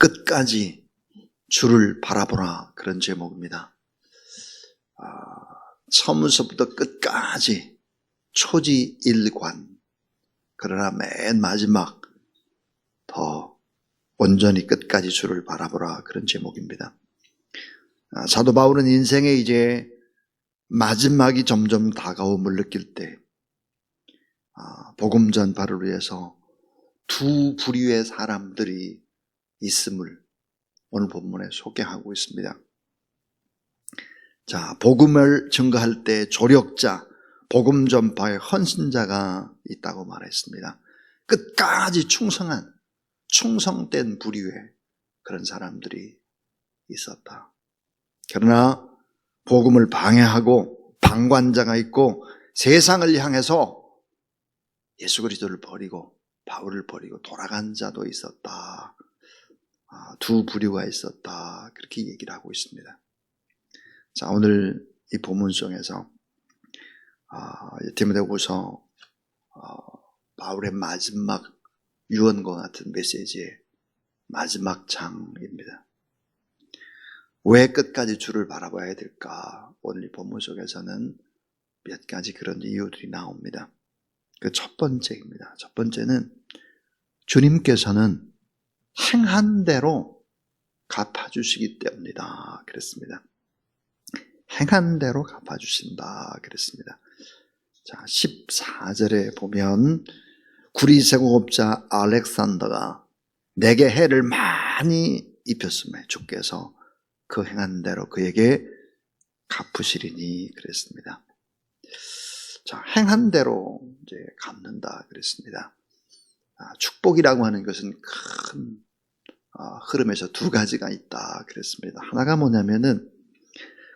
끝까지 주를 바라보라 그런 제목입니다. 아, 처음부터 끝까지 초지일관 그러나 맨 마지막 더 온전히 끝까지 주를 바라보라 그런 제목입니다. 아, 사도 바울은 인생에 이제 마지막이 점점 다가옴을 느낄 때 아, 복음 전파를 위해서 두 부류의 사람들이 있음을 오늘 본문에 소개하고 있습니다. 자, 복음을 증거할 때 조력자, 복음 전파의 헌신자가 있다고 말했습니다. 끝까지 충성한, 충성된 부류의 그런 사람들이 있었다. 그러나 복음을 방해하고 방관자가 있고 세상을 향해서 예수 그리스도를 버리고 바울을 버리고 돌아간 자도 있었다. 아, 두 부류가 있었다. 그렇게 얘기를 하고 있습니다. 자, 오늘 이 본문 속에서 아, 디모데후서 어, 바울의 마지막 유언과 같은 메시지의 마지막 장입니다. 왜 끝까지 주를 바라봐야 될까? 오늘 이 본문 속에서는 몇 가지 그런 이유들이 나옵니다. 그 첫 번째입니다. 첫 번째는 주님께서는 행한 대로 갚아주시기 때문이다. 그랬습니다. 행한 대로 갚아주신다. 그랬습니다. 자, 14절에 보면 구리세공업자 알렉산더가 내게 해를 많이 입혔음에 주께서 그 행한 대로 그에게 갚으시리니 그랬습니다. 자, 행한 대로 이제 갚는다 그랬습니다. 아, 축복이라고 하는 것은 큰 아, 흐름에서 두 가지가 있다 그랬습니다. 하나가 뭐냐면은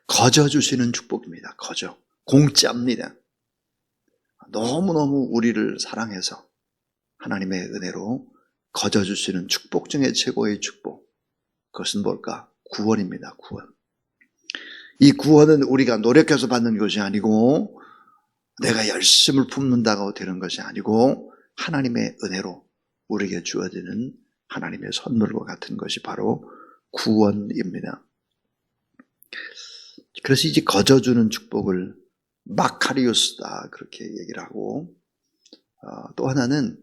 거저 주시는 축복입니다. 거저 공짜입니다. 너무너무 우리를 사랑해서 하나님의 은혜로 거저 주시는 축복 중에 최고의 축복. 그것은 뭘까? 구원입니다. 구원. 이 구원은 우리가 노력해서 받는 것이 아니고 내가 열심을 품는다고 되는 것이 아니고 하나님의 은혜로 우리에게 주어지는 하나님의 선물과 같은 것이 바로 구원입니다. 그래서 이제 거저주는 축복을 마카리우스다 그렇게 얘기를 하고 어, 또 하나는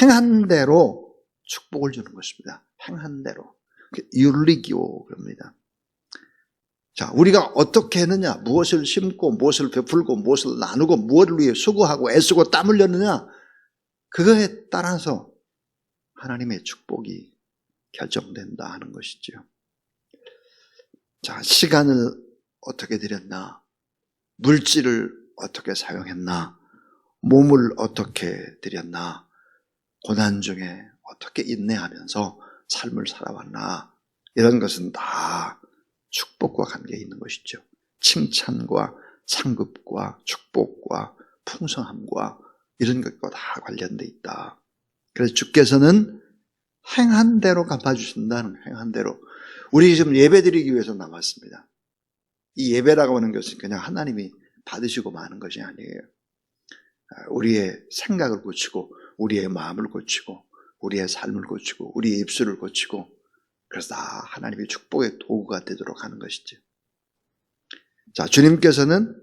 행한 대로 축복을 주는 것입니다. 행한 대로 율리기오 그럽니다. 자, 우리가 어떻게 했느냐, 무엇을 심고, 무엇을 베풀고, 무엇을 나누고, 무엇을 위해 수고하고, 애쓰고, 땀 흘렸느냐, 그거에 따라서 하나님의 축복이 결정된다 하는 것이죠. 자, 시간을 어떻게 들였나, 물질을 어떻게 사용했나, 몸을 어떻게 들였나, 고난 중에 어떻게 인내하면서 삶을 살아왔나, 이런 것은 다 축복과 관계 있는 것이죠. 칭찬과 상급과 축복과 풍성함과 이런 것과 다 관련돼 있다. 그래서 주께서는 행한 대로 갚아주신다는 행한 대로. 우리 지금 예배 드리기 위해서 나왔습니다. 이 예배라고 하는 것은 그냥 하나님이 받으시고 마는 것이 아니에요. 우리의 생각을 고치고, 우리의 마음을 고치고, 우리의 삶을 고치고, 우리의 입술을 고치고, 그래서 다 하나님의 축복의 도구가 되도록 하는 것이죠. 자, 주님께서는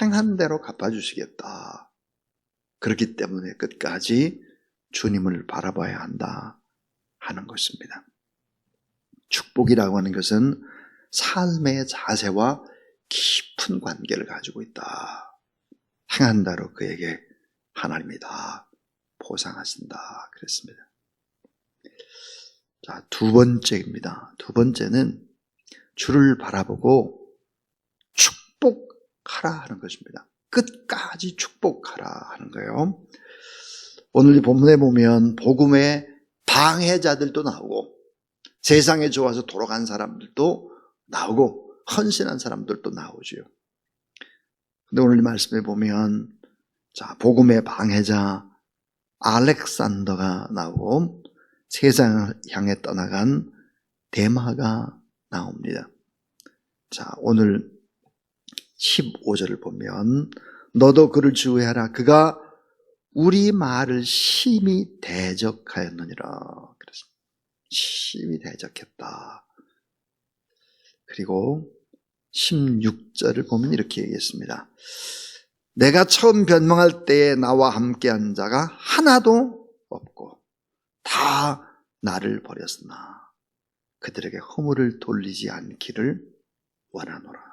행한 대로 갚아주시겠다. 그렇기 때문에 끝까지 주님을 바라봐야 한다 하는 것입니다. 축복이라고 하는 것은 삶의 자세와 깊은 관계를 가지고 있다. 행한 대로 그에게 하나님이 다 보상하신다. 그랬습니다. 자, 두 번째입니다. 두 번째는 주를 바라보고 축복하라 하는 것입니다. 끝까지 축복하라 하는 거예요. 오늘 이 본문에 보면 복음의 방해자들도 나오고 세상에 좋아서 돌아간 사람들도 나오고 헌신한 사람들도 나오죠. 근데 오늘 이 말씀에 보면 자, 복음의 방해자 알렉산더가 나오고 세상을 향해 떠나간 대마가 나옵니다. 자, 오늘 15절을 보면 너도 그를 주의하라. 그가 우리 말을 심히 대적하였느니라. 그랬습니다. 심히 대적했다. 그리고 16절을 보면 이렇게 얘기했습니다. 내가 처음 변명할 때에 나와 함께한 자가 하나도 없고 다 나를 버렸으나 그들에게 허물을 돌리지 않기를 원하노라.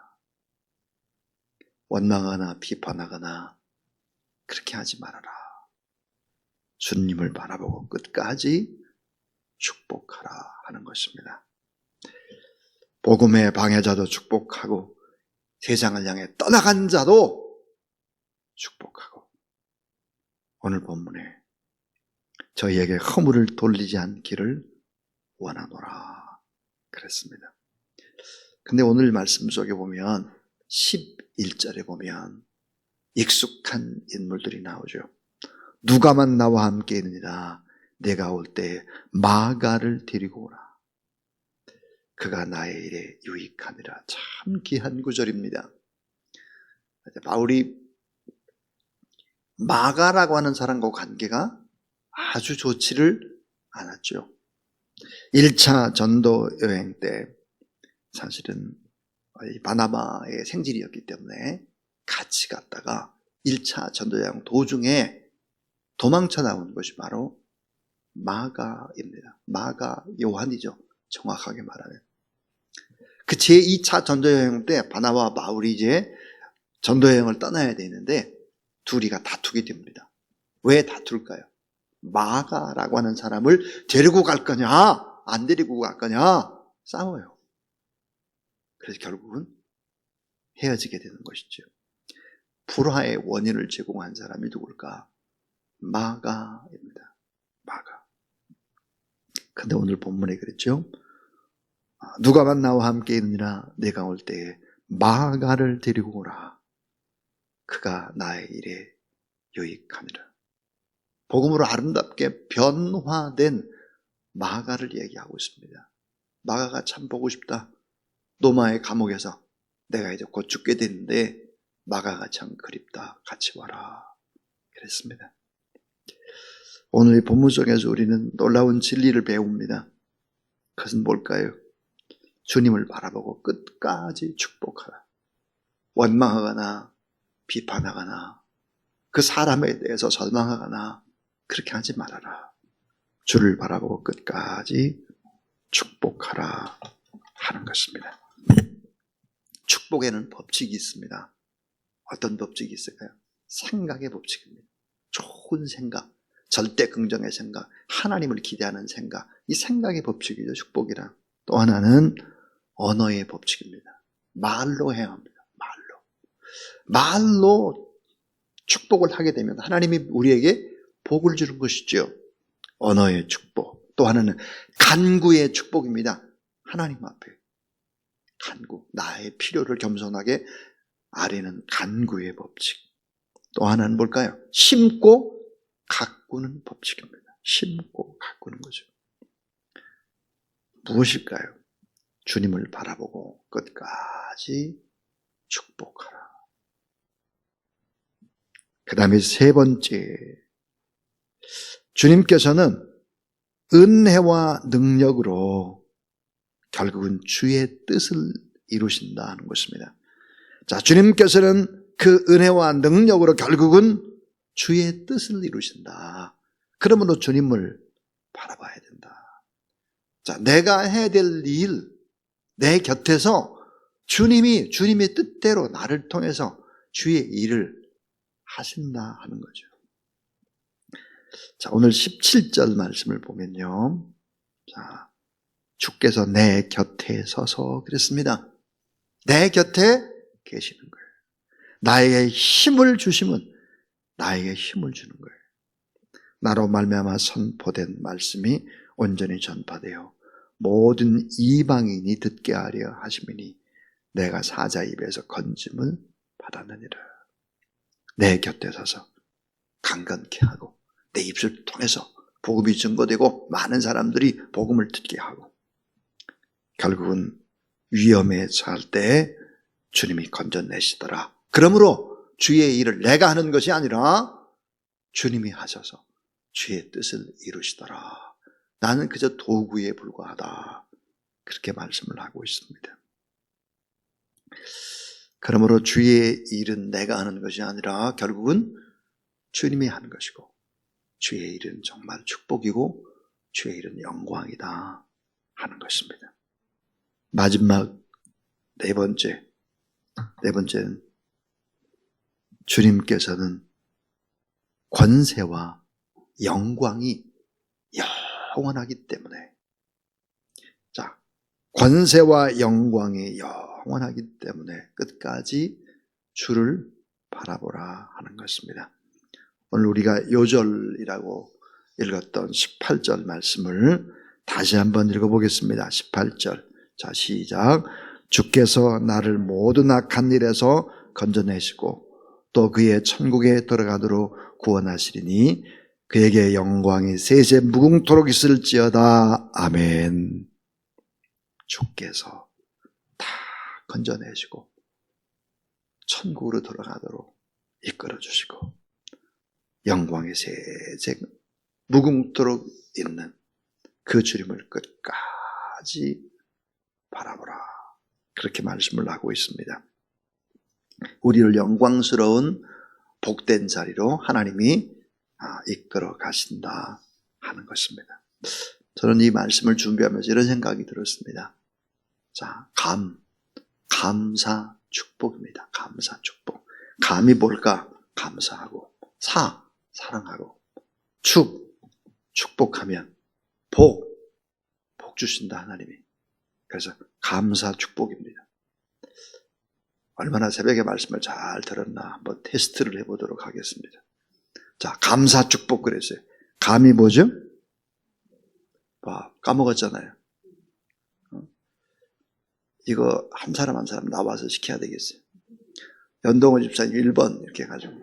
원망하거나 비판하거나 그렇게 하지 말아라. 주님을 바라보고 끝까지 축복하라 하는 것입니다. 복음의 방해자도 축복하고 세상을 향해 떠나간 자도 축복하고 오늘 본문에 저희에게 허물을 돌리지 않기를 원하노라 그랬습니다. 근데 오늘 말씀 속에 보면 11절에 보면 익숙한 인물들이 나오죠. 누가만 나와 함께 있느니라 내가 올 때 마가를 데리고 오라. 그가 나의 일에 유익하니라. 참 귀한 구절입니다. 바울이 마가라고 하는 사람과 관계가 아주 좋지를 않았죠. 1차 전도 여행 때 사실은 이 바나바의 생질이었기 때문에 같이 갔다가 1차 전도 여행 도중에 도망쳐 나온 것이 바로 마가입니다. 마가 요한이죠. 정확하게 말하면. 그 제2차 전도여행 때 바나와 바울이 이제 전도여행을 떠나야 되는데 둘이가 다투게 됩니다. 왜 다툴까요? 마가라고 하는 사람을 데리고 갈 거냐, 안 데리고 갈 거냐, 싸워요. 그래서 결국은 헤어지게 되는 것이죠. 불화의 원인을 제공한 사람이 누굴까? 마가입니다. 마가. 근데 오늘 본문에 그랬죠? 누가만 나와 함께 있느니라 내가 올 때에 마가를 데리고 오라. 그가 나의 일에 유익함이라. 복음으로 아름답게 변화된 마가를 얘기하고 있습니다. 마가가 참 보고 싶다. 노마의 감옥에서 내가 이제 곧 죽게 되는데 마가가 참 그립다. 같이 와라. 그랬습니다. 오늘 이 본문 속에서 우리는 놀라운 진리를 배웁니다. 그것은 뭘까요? 주님을 바라보고 끝까지 축복하라. 원망하거나 비판하거나 그 사람에 대해서 절망하거나 그렇게 하지 말아라. 주를 바라보고 끝까지 축복하라 하는 것입니다. 축복에는 법칙이 있습니다. 어떤 법칙이 있을까요? 생각의 법칙입니다. 좋은 생각, 절대 긍정의 생각, 하나님을 기대하는 생각, 이 생각의 법칙이죠, 축복이란. 또 하나는 언어의 법칙입니다. 말로 해야 합니다. 말로. 말로 축복을 하게 되면 하나님이 우리에게 복을 주는 것이죠. 언어의 축복. 또 하나는 간구의 축복입니다. 하나님 앞에. 간구. 나의 필요를 겸손하게 아래는 간구의 법칙. 또 하나는 뭘까요? 심고 가꾸는 법칙입니다. 심고 가꾸는 거죠. 무엇일까요? 주님을 바라보고 끝까지 축복하라. 그 다음에 세 번째, 주님께서는 은혜와 능력으로 결국은 주의 뜻을 이루신다는 것입니다. 자, 주님께서는 그 은혜와 능력으로 결국은 주의 뜻을 이루신다. 그러므로 주님을 바라봐야 된다. 자, 내가 해야 될 일, 내 곁에서 주님이 주님의 뜻대로 나를 통해서 주의 일을 하신다 하는 거죠. 자, 오늘 17절 말씀을 보면요. 자, 주께서 내 곁에 서서 그랬습니다. 내 곁에 계시는 거예요. 나에게 힘을 주시면 나에게 힘을 주는 거예요. 나로 말미암아 선포된 말씀이 온전히 전파되어 모든 이방인이 듣게 하려 하심이니 내가 사자 입에서 건짐을 받았느니라. 내 곁에 서서 강건케 하고 내 입술을 통해서 복음이 증거되고 많은 사람들이 복음을 듣게 하고 결국은 위험에 처할 때 주님이 건져내시더라. 그러므로 주의 일을 내가 하는 것이 아니라 주님이 하셔서 주의 뜻을 이루시더라. 나는 그저 도구에 불과하다. 그렇게 말씀을 하고 있습니다. 그러므로 주의 일은 내가 하는 것이 아니라 결국은 주님이 하는 것이고 주의 일은 정말 축복이고 주의 일은 영광이다 하는 것입니다. 마지막 네 번째, 네 번째는 주님께서는 권세와 영광이 영원하기 때문에 자 권세와 영광이 영원하기 때문에 끝까지 주를 바라보라 하는 것입니다. 오늘 우리가 요절이라고 읽었던 18절 말씀을 다시 한번 읽어보겠습니다. 18절. 자, 시작. 주께서 나를 모든 악한 일에서 건져내시고 또 그의 천국에 들어가도록 구원하시리니 그에게 영광이 세세 무궁토록 있을지어다. 아멘. 주께서 다 건져내시고 천국으로 돌아가도록 이끌어 주시고 영광이 세세 무궁토록 있는 그 주님을 끝까지 바라보라. 그렇게 말씀을 하고 있습니다. 우리를 영광스러운 복된 자리로 하나님이 아, 이끌어 가신다 하는 것입니다. 저는 이 말씀을 준비하면서 이런 생각이 들었습니다. 자, 감, 감사, 축복입니다. 감사, 축복. 감이 뭘까? 감사하고. 사, 사랑하고. 축, 축복하면. 복, 복 주신다, 하나님이. 그래서 감사, 축복입니다. 얼마나 새벽에 말씀을 잘 들었나 한번 테스트를 해보도록 하겠습니다. 자, 감사 축복 그랬어요. 감이 뭐죠? 봐, 까먹었잖아요. 어? 이거 한 사람 한 사람 나와서 시켜야 되겠어요. 연동호 집사님 1번 이렇게 해가지고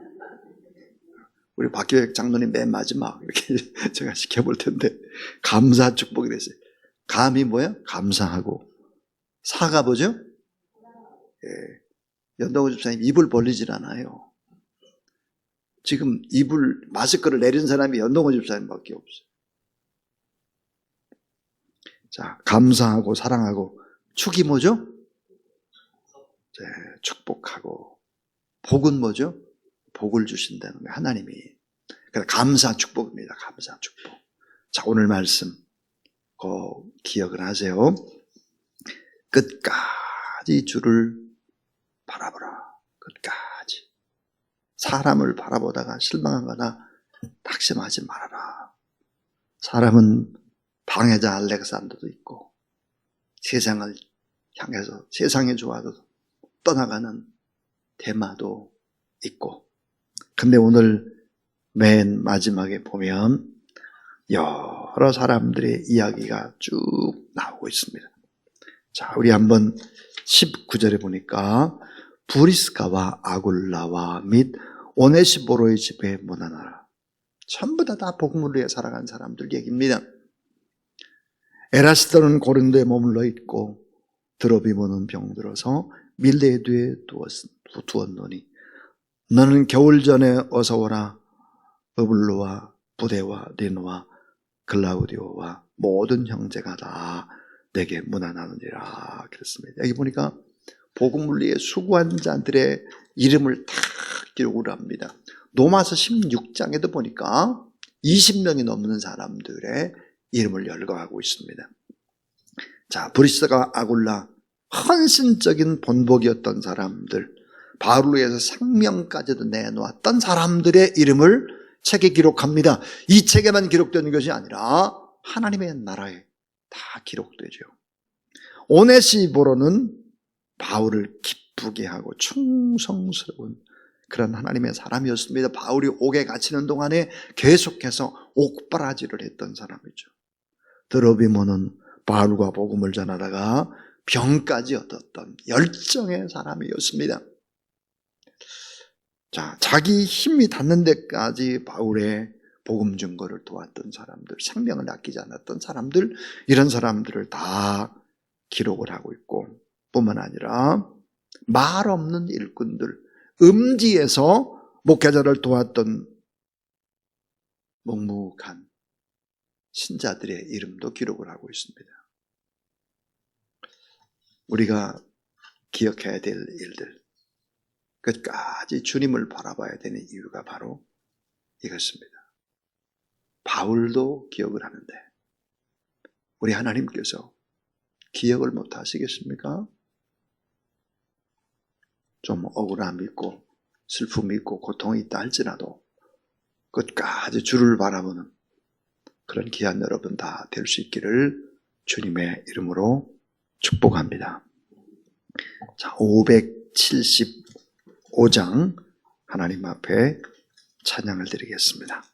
우리 박교획 장로님 맨 마지막 이렇게 제가 시켜볼 텐데 감사 축복이 됐어요. 감이 뭐야? 감사하고 사가 뭐죠? 예. 연동호 집사님 입을 벌리질 않아요. 지금 입을 마스크를 내린 사람이 연동호 집사님밖에 없어요. 자, 감사하고 사랑하고 축이 뭐죠? 네, 축복하고 복은 뭐죠? 복을 주신다는 거예요. 하나님이. 그래서 감사 축복입니다. 감사 축복. 자, 오늘 말씀 그 기억을 하세요. 끝까지 주를 바라보라. 끝까지. 사람을 바라보다가 실망하거나 낙심하지 말아라. 사람은 방해자 알렉산더도 있고 세상을 향해서 세상에 좋아도 떠나가는 대마도 있고 근데 오늘 맨 마지막에 보면 여 러 사람들의 이야기가 쭉 나오고 있습니다. 자, 우리 한번 19절에 보니까 브리스가와 아굴라와 및 오네시보로의 집에 문안하라. 전부 다 다 복음을 위해 살아간 사람들 얘기입니다. 에라스더는 고린도에 머물러 있고 드로비모는 병들어서 밀레드에 두었노니 너는 겨울 전에 어서 오라 어블로와 부대와 리노와 글라우디오와 모든 형제가 다 내게 문안하느니라 그랬습니다. 여기 보니까 복음물리에 수고한 자들의 이름을 다 기록을 합니다. 로마서 16장에도 보니까 20명이 넘는 사람들의 이름을 열거하고 있습니다. 자, 브리스가 아굴라 헌신적인 본복이었던 사람들, 바울로 해서 생명까지도 내놓았던 사람들의 이름을 책에 기록합니다. 이 책에만 기록된 것이 아니라 하나님의 나라에 다 기록되죠. 오네시보로는 바울을 기쁘게 하고 충성스러운 그런 하나님의 사람이었습니다. 바울이 옥에 갇히는 동안에 계속해서 옥바라지를 했던 사람이죠. 드로비모는 바울과 복음을 전하다가 병까지 얻었던 열정의 사람이었습니다. 자, 자기 힘이 닿는 데까지 바울의 복음 증거를 도왔던 사람들, 생명을 아끼지 않았던 사람들, 이런 사람들을 다 기록을 하고 있고, 뿐만 아니라 말 없는 일꾼들, 음지에서 목회자를 도왔던 묵묵한 신자들의 이름도 기록을 하고 있습니다. 우리가 기억해야 될 일들, 끝까지 주님을 바라봐야 되는 이유가 바로 이것입니다. 바울도 기억을 하는데, 우리 하나님께서 기억을 못 하시겠습니까? 좀 억울함이 있고, 슬픔이 있고, 고통이 있다 할지라도, 끝까지 주를 바라보는 그런 귀한 여러분 다 될 수 있기를 주님의 이름으로 축복합니다. 자, 575장 하나님 앞에 찬양을 드리겠습니다.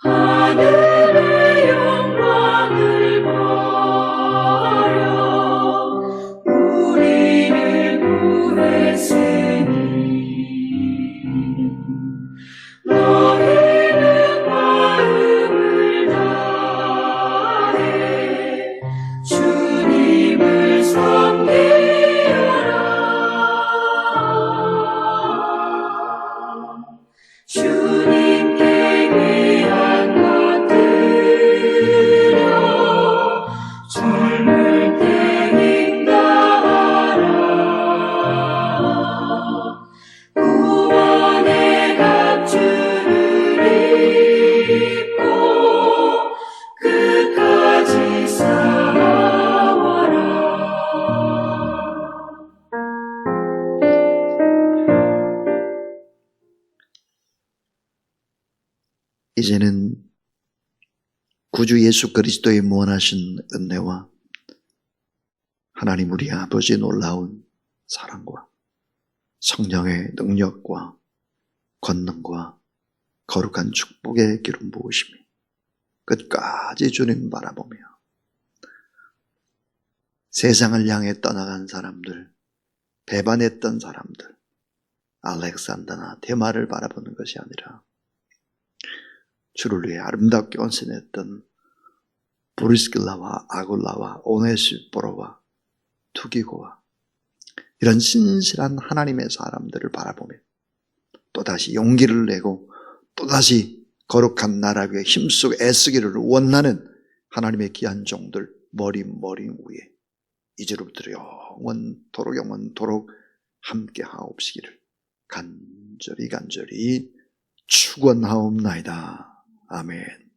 Hallelujah. 이제는 구주 예수 그리스도의 무한하신 은혜와 하나님 우리 아버지의 놀라운 사랑과 성령의 능력과 권능과 거룩한 축복의 기름 부으심이 끝까지 주님 바라보며 세상을 향해 떠나간 사람들, 배반했던 사람들, 알렉산더나 대마를 바라보는 것이 아니라 주를 위해 아름답게 온선했던 브리스길라와 아굴라와 오네시포로와 투기고와 이런 신실한 하나님의 사람들을 바라보며 또다시 용기를 내고 또다시 거룩한 나라 위에 힘쓰고 애쓰기를 원하는 하나님의 귀한 종들 머리 머리 위에 이제로부터 영원토록 영원토록 함께 하옵시기를 간절히 간절히 축원하옵나이다. 아멘.